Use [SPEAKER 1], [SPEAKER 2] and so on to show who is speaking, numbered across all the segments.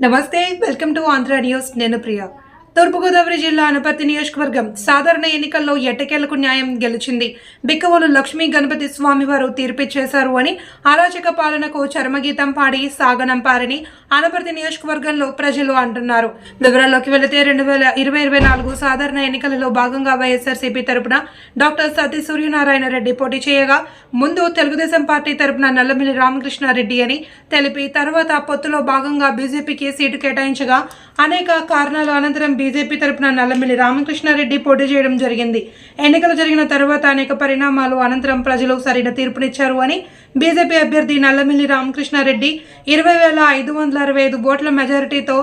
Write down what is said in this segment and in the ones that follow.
[SPEAKER 1] నమస్తే welcome to Andhra news నేను ప్రియా. తూర్పుగోదావరి జిల్లా అనపర్తి నియోజకవర్గం సాధారణ ఎన్నికల్లో ఎట్టకేలకు న్యాయం గెలిచింది. బిక్కవోలు లక్ష్మీ గణపతి స్వామి వారు తీర్పిచ్చేశారు అని అరాచక పాలనకు చర్మగీతం పాడి సాగనంపారని అనపర్తి నియోజకవర్గంలో ప్రజలు అంటున్నారు. వివరాల్లోకి వెళితే రెండు వేల ఇరవై ఇరవై నాలుగు సాధారణ ఎన్నికలలో భాగంగా వైఎస్ఆర్సీపీ తరపున డాక్టర్ సతీ సూర్యనారాయణ రెడ్డి పోటీ చేయగా ముందు తెలుగుదేశం పార్టీ తరపున నల్లమిల్లి రామకృష్ణారెడ్డి అని తెలిపి తర్వాత పొత్తులో భాగంగా బీజేపీకి సీటు కేటాయించగా అనేక కారణాల అనంతరం బీజేపీ తరపున నల్లమిల్లి రామకృష్ణారెడ్డి పోటీ చేయడం జరిగింది. ఎన్నికలు జరిగిన తర్వాత అనేక పరిణామాలు అనంతరం ప్రజలు సరైన తీర్పునిచ్చారు అని బీజేపీ అభ్యర్థి నల్లమిల్లి రామకృష్ణారెడ్డి ఇరవై వేల ఐదు వందల అరవై ఐదు ఓట్ల మెజారిటీతో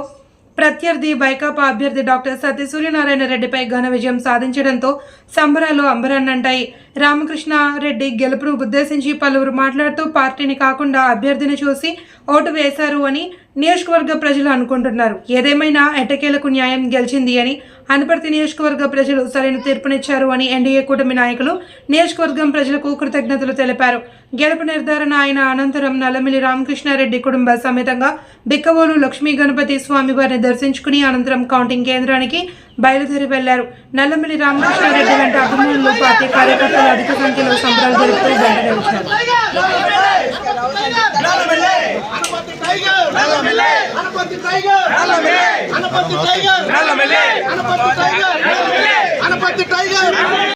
[SPEAKER 1] ప్రత్యర్థి వైకాపా అభ్యర్థి డాక్టర్ సత్య సూర్యనారాయణ రెడ్డిపై ఘన విజయం సాధించడంతో సంబరాలు అంబరన్నంటాయి. రామకృష్ణ రెడ్డి గెలుపును ఉద్దేశించి పలువురు మాట్లాడుతూ పార్టీని కాకుండా అభ్యర్థిని చూసి ఓటు వేశారు అని నియోజకవర్గ ప్రజలు అనుకుంటున్నారు. ఏదేమైనా ఎటకేలకు న్యాయం గెలిచింది అని అనపర్తి నియోజకవర్గ ప్రజలు సరైన తీర్పునిచ్చారు అని ఎన్డీఏ కూటమి నాయకులు నియోజకవర్గం ప్రజలకు కృతజ్ఞతలు తెలిపారు. గెలుపు నిర్ధారణ అయిన అనంతరం నల్లమిలి రామకృష్ణారెడ్డి కుటుంబ సమేతంగా బిక్కవోలు లక్ష్మీ గణపతి స్వామి వారిని దర్శించుకుని అనంతరం కౌంటింగ్ కేంద్రానికి బయలుదేరి వెళ్ళారు. నల్లమిలి రామకృష్ణారెడ్డి వెంట అభిమానులు పార్టీ కార్యకర్తలు అధిక సంఖ్యలో సంబరాలు జరుపుతూ వెంట
[SPEAKER 2] వచ్చారు అనపతి టైగర్ అనపతి టైగర్